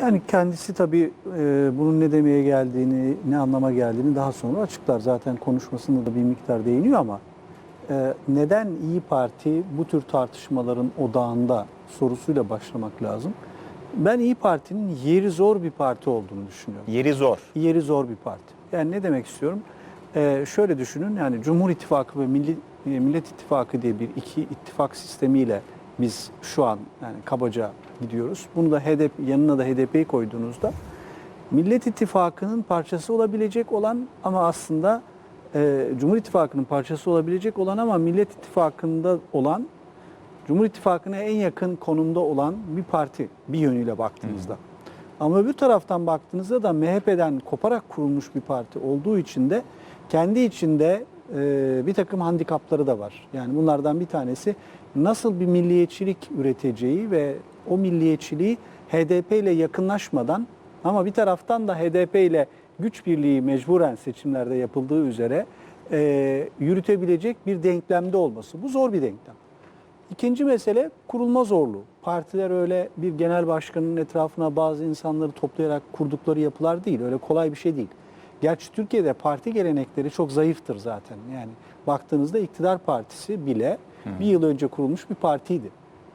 Yani kendisi tabii e, bunun ne demeye geldiğini, ne anlama geldiğini daha sonra açıklar. Zaten konuşmasında da bir miktar değiniyor ama e, neden İyi Parti bu tür tartışmaların odağında sorusuyla başlamak lazım. Ben İyi Parti'nin yeri zor bir parti olduğunu düşünüyorum. Yeri zor. Yeri zor bir parti. Yani ne demek istiyorum? Ee, şöyle düşünün yani Cumhur İttifakı ve Milli, e, Millet İttifakı diye bir iki ittifak sistemiyle biz şu an yani kabaca gidiyoruz. Bunu da HDP yanına da HDP'yi koyduğunuzda Millet İttifakı'nın parçası olabilecek olan ama aslında e, Cumhur İttifakı'nın parçası olabilecek olan ama Millet İttifakı'nda olan Cumhur İttifakı'na en yakın konumda olan bir parti bir yönüyle baktığınızda. Ama öbür taraftan baktığınızda da MHP'den koparak kurulmuş bir parti olduğu için de kendi içinde e, bir takım handikapları da var. Yani bunlardan bir tanesi nasıl bir milliyetçilik üreteceği ve o milliyetçiliği HDP ile yakınlaşmadan ama bir taraftan da HDP ile güç birliği mecburen seçimlerde yapıldığı üzere e, yürütebilecek bir denklemde olması. Bu zor bir denklem. İkinci mesele kurulma zorluğu. Partiler öyle bir genel başkanın etrafına bazı insanları toplayarak kurdukları yapılar değil. Öyle kolay bir şey değil. Gerçi Türkiye'de parti gelenekleri çok zayıftır zaten. Yani baktığınızda iktidar partisi bile bir yıl önce kurulmuş bir partiydi.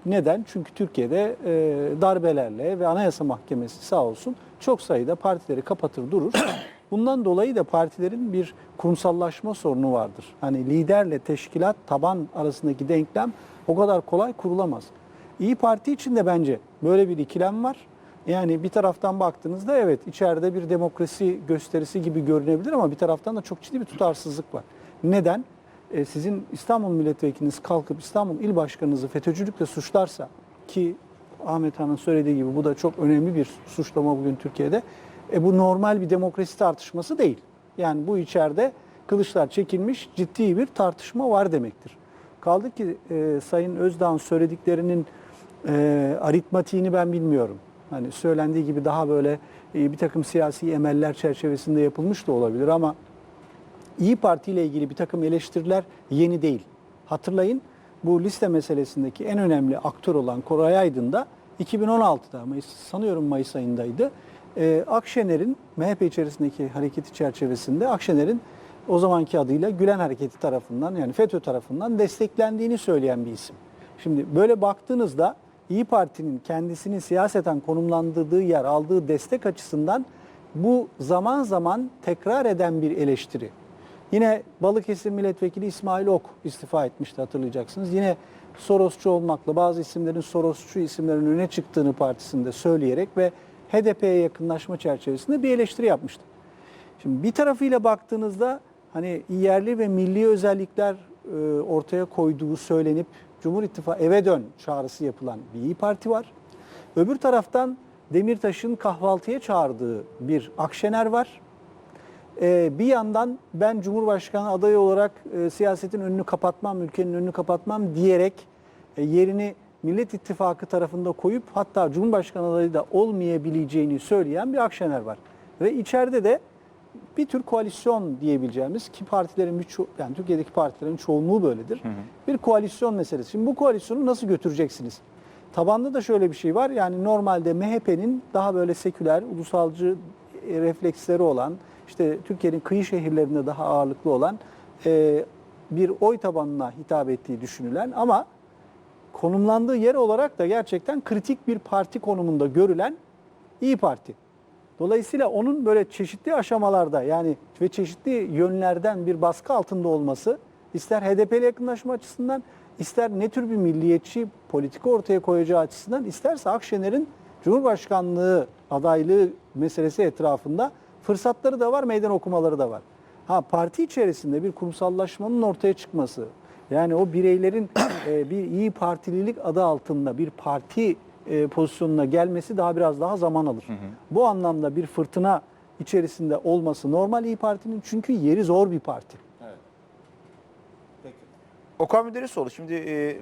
Neden? Çünkü Türkiye'de e, darbelerle ve Anayasa Mahkemesi sağ olsun çok sayıda partileri kapatır durur. Bundan dolayı da partilerin bir kurumsallaşma sorunu vardır. Hani liderle teşkilat, taban arasındaki denklem o kadar kolay kurulamaz. İyi Parti için de bence böyle bir ikilem var. Yani bir taraftan baktığınızda evet içeride bir demokrasi gösterisi gibi görünebilir ama bir taraftan da çok ciddi bir tutarsızlık var. Neden? E, sizin İstanbul milletvekiliniz kalkıp İstanbul il başkanınızı FETÖ'cülükle suçlarsa ki Ahmet Han'ın söylediği gibi bu da çok önemli bir suçlama bugün Türkiye'de. E, bu normal bir demokrasi tartışması değil. Yani bu içeride kılıçlar çekilmiş ciddi bir tartışma var demektir. Kaldı ki e, Sayın Özdağ'ın söylediklerinin e, aritmatiğini ben bilmiyorum. Hani söylendiği gibi daha böyle e, bir takım siyasi emeller çerçevesinde yapılmış da olabilir ama İyi Parti ile ilgili bir takım eleştiriler yeni değil. Hatırlayın bu liste meselesindeki en önemli aktör olan Koray Aydın da 2016'da Mayıs, sanıyorum Mayıs ayındaydı. Ee, Akşener'in MHP içerisindeki hareketi çerçevesinde Akşener'in o zamanki adıyla Gülen Hareketi tarafından yani FETÖ tarafından desteklendiğini söyleyen bir isim. Şimdi böyle baktığınızda İyi Parti'nin kendisini siyaseten konumlandırdığı yer, aldığı destek açısından bu zaman zaman tekrar eden bir eleştiri. Yine Balıkesir Milletvekili İsmail Ok istifa etmişti hatırlayacaksınız. Yine Sorosçu olmakla bazı isimlerin Sorosçu isimlerin öne çıktığını partisinde söyleyerek ve HDP'ye yakınlaşma çerçevesinde bir eleştiri yapmıştı. Şimdi bir tarafıyla baktığınızda hani yerli ve milli özellikler e, ortaya koyduğu söylenip Cumhur İttifakı eve dön çağrısı yapılan bir İyi Parti var. Öbür taraftan Demirtaş'ın kahvaltıya çağırdığı bir Akşener var. Ee, bir yandan ben Cumhurbaşkanı adayı olarak e, siyasetin önünü kapatmam, ülkenin önünü kapatmam diyerek e, yerini Millet İttifakı tarafında koyup hatta Cumhurbaşkanı adayı da olmayabileceğini söyleyen bir Akşener var. Ve içeride de bir tür koalisyon diyebileceğimiz ki partilerin birço- yani Türkiye'deki partilerin çoğunluğu böyledir. Bir koalisyon meselesi. Şimdi bu koalisyonu nasıl götüreceksiniz? Tabanda da şöyle bir şey var. Yani normalde MHP'nin daha böyle seküler, ulusalcı e, refleksleri olan, işte Türkiye'nin kıyı şehirlerinde daha ağırlıklı olan e, bir oy tabanına hitap ettiği düşünülen ama konumlandığı yer olarak da gerçekten kritik bir parti konumunda görülen İyi Parti. Dolayısıyla onun böyle çeşitli aşamalarda yani ve çeşitli yönlerden bir baskı altında olması ister HDP ile yakınlaşma açısından ister ne tür bir milliyetçi politika ortaya koyacağı açısından isterse Akşener'in Cumhurbaşkanlığı adaylığı meselesi etrafında fırsatları da var, meydan okumaları da var. Ha parti içerisinde bir kurumsallaşmanın ortaya çıkması, yani o bireylerin e, bir iyi partililik adı altında bir parti e, pozisyonuna gelmesi daha biraz daha zaman alır. Bu anlamda bir fırtına içerisinde olması normal İyi Parti'nin çünkü yeri zor bir parti. Okan Müderrisoğlu şimdi e,